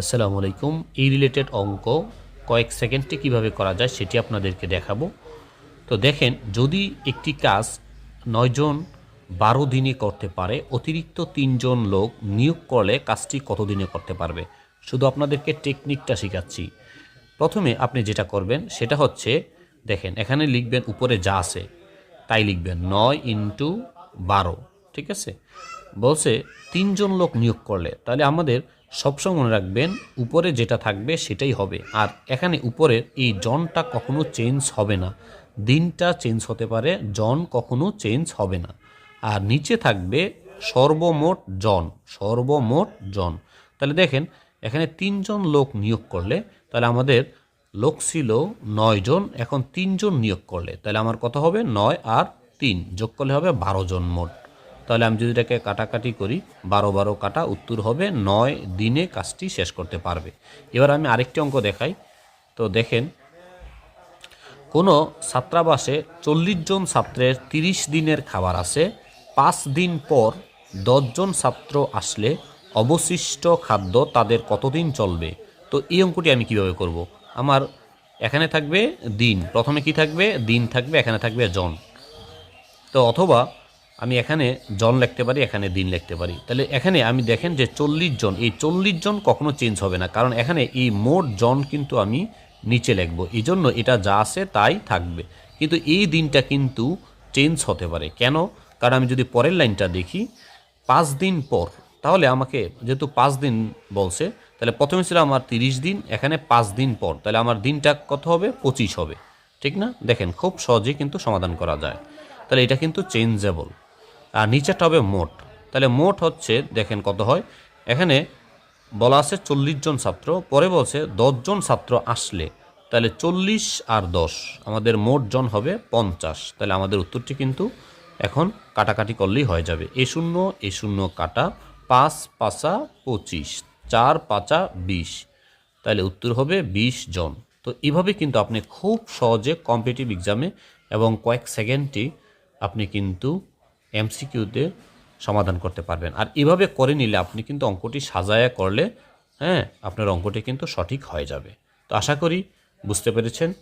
আসসালামু আলাইকুম। এই রিলেটেড অঙ্ক কয়েক সেকেন্ডে কীভাবে করা যায় সেটি আপনাদেরকে দেখাবো। তো দেখেন, যদি একটি কাজ নয়জন বারো দিনে করতে পারে, অতিরিক্ত তিনজন লোক নিয়োগ করলে কাজটি কত দিনে করতে পারবে? শুধু আপনাদেরকে টেকনিকটা শেখাচ্ছি। প্রথমে আপনি যেটা করবেন, সেটা হচ্ছে, দেখেন, এখানে লিখবেন উপরে যা আছে, তাই লিখবেন নয় ইন্টু বারো, ঠিক আছে? বলছে, তিনজন লোক নিয়োগ করলে, তাহলে আমাদের সবসময় মনে রাখবেন, উপরে যেটা থাকবে সেটাই হবে। আর এখানে উপরের এই জনটা কখনো চেঞ্জ হবে না। দিনটা চেঞ্জ হতে পারে, জন কখনো চেঞ্জ হবে না। আর নিচে থাকবে সর্বমোট জন সর্বমোট জন। তাহলে দেখেন, এখানে তিনজন লোক নিয়োগ করলে, তাহলে আমাদের লোক ছিল নয় জন, এখন তিনজন নিয়োগ করলে, তাহলে আমার কত হবে? নয় আর তিন, যোগ করলে হবে বারো জন মোট। তাহলে আমি যদি এটাকে কাটাকাটি করি, বারো বারো কাটা, উত্তর হবে নয়, দিনে কাজটি শেষ করতে পারবে। এবার আমি আরেকটি অঙ্ক দেখাই। তো দেখেন, কোনো ছাত্রাবাসে চল্লিশ জন ছাত্রের তিরিশ দিনের খাবার আছে, পাঁচ দিন পর দশজন ছাত্র আসলে অবশিষ্ট খাদ্য তাদের কতদিন চলবে? তো এই অঙ্কটি আমি কীভাবে করব। আমার এখানে থাকবে দিন, প্রথমে কি থাকবে? দিন থাকবে, এখানে থাকবে জন। তো অথবা আমি এখানে জন লিখতে পারি, এখানে দিন লিখতে পারি। তাহলে এখানে আমি দেখেন যে চল্লিশ জন, এই চল্লিশ জন কখনো চেঞ্জ হবে না। কারণ এখানে এই মোট জন কিন্তু আমি নিচে লিখব। এই জন্য এটা যা আছে তাই থাকবে। কিন্তু এই দিনটা কিন্তু চেঞ্জ হতে পারে। কেন? কারণ আমি যদি পরের লাইনটা দেখি, পাঁচ দিন পর, তাহলে আমাকে যেহেতু পাঁচ দিন বলছে, তাহলে প্রথমে ছিল আমার তিরিশ দিন, এখানে পাঁচ দিন পর, তাহলে আমার দিনটা কত হবে? পঁচিশ হবে। ঠিক না? দেখেন খুব সহজেই কিন্তু সমাধান করা যায়। তাহলে এটা কিন্তু চেঞ্জেবল আর নিচেরটা হবে মোট। তাহলে মোট হচ্ছে, দেখেন কত হয়, এখানে বলা আছে চল্লিশ জন ছাত্র, পরে বলছে জন ছাত্র আসলে। তাহলে চল্লিশ আর দশ, আমাদের মোট জন হবে পঞ্চাশ। তাহলে আমাদের উত্তরটি কিন্তু এখন কাটাকাটি করলেই হয়ে যাবে। এ শূন্য এ শূন্য কাটা, পাঁচ পাঁচা পঁচিশ, চার পাঁচা বিশ। তাহলে উত্তর হবে বিশ জন। তো এভাবে কিন্তু আপনি খুব সহজে কম্পিটিভ এক্সামে এবং কয়েক সেকেন্ডটি আপনি কিন্তু এমসিকিউতে সমাধান করতে পারবেন। আর এভাবে করে নিলে আপনি কিন্তু অঙ্কটি সাজায়া করলে হ্যাঁ আপনার অঙ্কটি কিন্তু সঠিক হয়ে যাবে। তো আশা করি বুঝতে পেরেছেন।